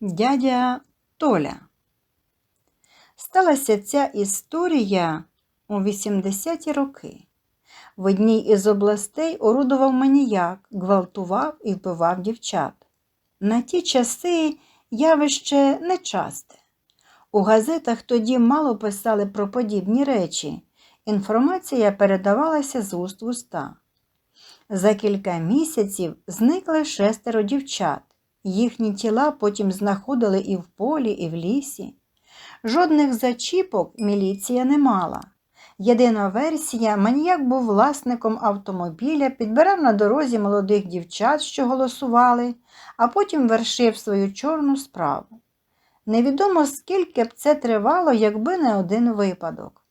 Дядя Толя. Сталася ця історія у 80-ті роки. В одній із областей орудував маніяк, гвалтував і вбивав дівчат. На ті часи явище нечасте. У газетах тоді мало писали про подібні речі. Інформація передавалася з уст в уста. За кілька місяців зникли шестеро дівчат. Їхні тіла потім знаходили і в полі, і в лісі. Жодних зачіпок міліція не мала. Єдина версія маніяк був власником автомобіля, підбирав на дорозі молодих дівчат, що голосували, а потім вершив свою чорну справу. Невідомо скільки б це тривало, якби не один випадок.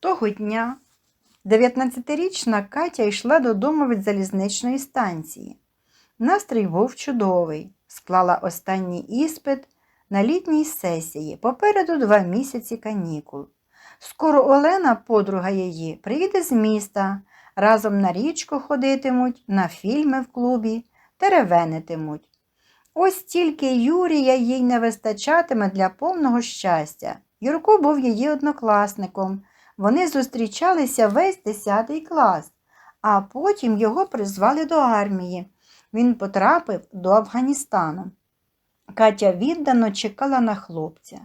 Того дня 19-річна Катя йшла додому від залізничної станції. Настрій був чудовий, склала останній іспит на літній сесії, попереду два місяці канікул. Скоро Олена, подруга її, приїде з міста, разом на річку ходитимуть, на фільми в клубі, теревенитимуть. Ось тільки Юрія їй не вистачатиме для повного щастя. Юрко був її однокласником. Вони зустрічалися весь 10 клас, а потім його призвали до армії. Він потрапив до Афганістану. Катя віддано чекала на хлопця.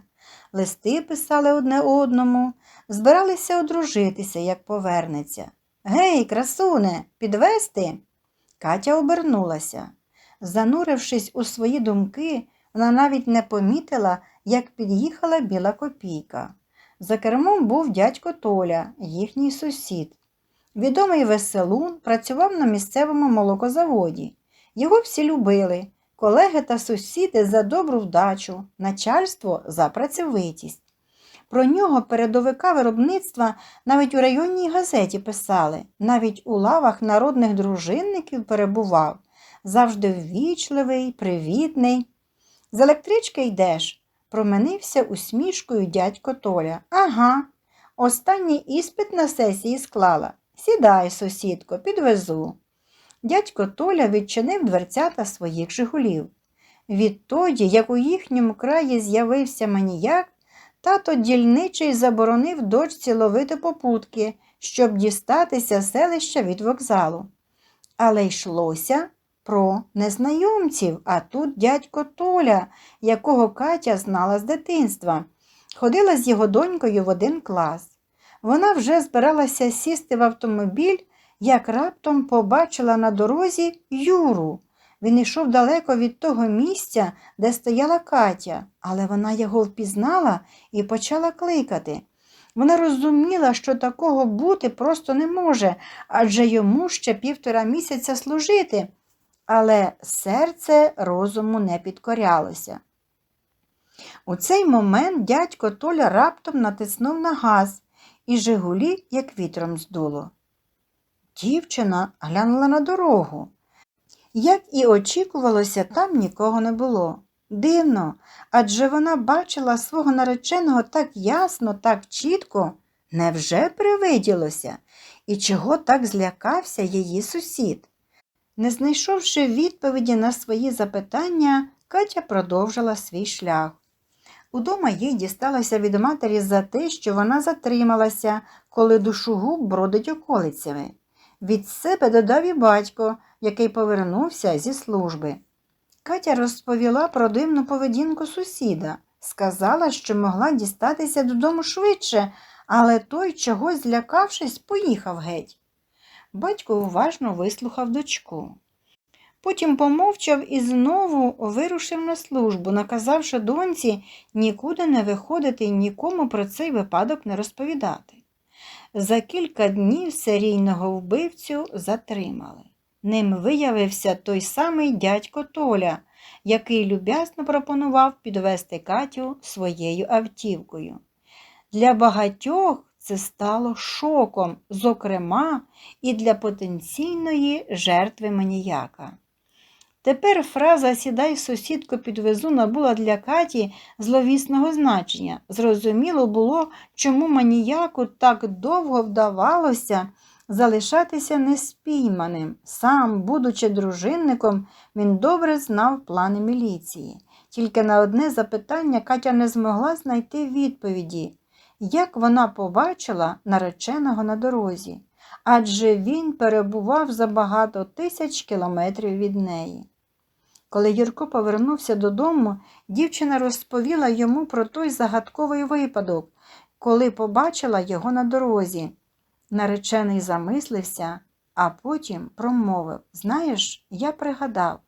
Листи писали одне одному, збиралися одружитися, як повернеться. Гей, красуне, підвести? Катя обернулася. Занурившись у свої думки, вона навіть не помітила, як під'їхала біла копійка. За кермом був дядько Толя, їхній сусід. Відомий веселун працював на місцевому молокозаводі. Його всі любили, колеги та сусіди за добру вдачу, начальство за працьовитість. Про нього передовика виробництва навіть у районній газеті писали, навіть у лавах народних дружинників перебував, завжди ввічливий, привітний. З електрички йдеш, променився усмішкою дядько Толя. Ага, останній іспит на сесії склала. Сідай, сусідко, підвезу. Дядько Толя відчинив дверцята своїх жигулів. Відтоді, як у їхньому краї з'явився маніяк, тато дільничий заборонив дочці ловити попутки, щоб дістатися селища від вокзалу. Але йшлося про незнайомців, а тут дядько Толя, якого Катя знала з дитинства, ходила з його донькою в один клас. Вона вже збиралася сісти в автомобіль, як раптом побачила на дорозі Юру. Він йшов далеко від того місця, де стояла Катя, але вона його впізнала і почала кликати. Вона розуміла, що такого бути просто не може, адже йому ще півтора місяця служити, але серце розуму не підкорялося. У цей момент дядько Толя раптом натиснув на газ, і Жигулі як вітром здуло. Дівчина глянула на дорогу. Як і очікувалося, там нікого не було. Дивно, адже вона бачила свого нареченого так ясно, так чітко. Невже привиділося? І чого так злякався її сусід? Не знайшовши відповіді на свої запитання, Катя продовжила свій шлях. Удома їй дісталося від матері за те, що вона затрималася, коли душогуб бродить околицями. Від себе додав і батько, який повернувся зі служби. Катя розповіла про дивну поведінку сусіда, сказала, що могла дістатися додому швидше, але той, чогось злякавшись, поїхав геть. Батько уважно вислухав дочку. Потім помовчав і знову вирушив на службу, наказавши доньці нікуди не виходити і нікому про цей випадок не розповідати. За кілька днів серійного вбивцю затримали. Ним виявився той самий дядько Толя, який люб'язно пропонував підвести Катю своєю автівкою. Для багатьох це стало шоком, зокрема, і для потенційної жертви маніяка. Тепер фраза Сідай сусідко підвезу набула для Каті зловісного значення. Зрозуміло було, чому маніяку так довго вдавалося залишатися неспійманим. Сам, будучи дружинником, він добре знав плани міліції. Тільки на одне запитання Катя не змогла знайти відповіді, як вона побачила нареченого на дорозі, адже він перебував за багато тисяч кілометрів від неї. Коли Юрко повернувся додому, дівчина розповіла йому про той загадковий випадок, коли побачила його на дорозі. Наречений замислився, а потім промовив Знаєш, я пригадав.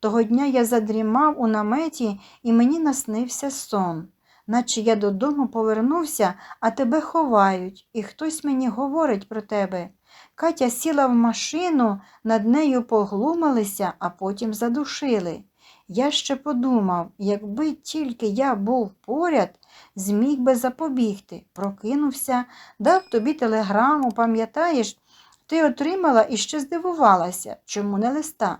Того дня я задрімав у наметі і мені наснився сон, наче я додому повернувся, а тебе ховають, і хтось мені говорить про тебе. Катя сіла в машину, над нею поглумалися, а потім задушили. Я ще подумав, якби тільки я був поряд, зміг би запобігти, прокинувся, дав тобі телеграму, пам'ятаєш, ти отримала і ще здивувалася, чому не листа.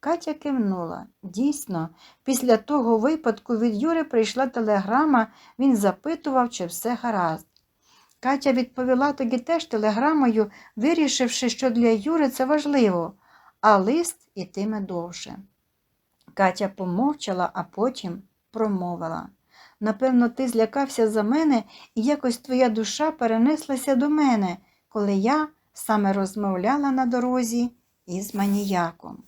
Катя кивнула. Дійсно, після того випадку від Юри прийшла телеграма, він запитував, чи все гаразд. Катя відповіла тоді теж телеграмою, вирішивши, що для Юри це важливо, а лист ітиме довше. Катя помовчала, а потім промовила. Напевно, ти злякався за мене, і якось твоя душа перенеслася до мене, коли я саме розмовляла на дорозі із маніяком.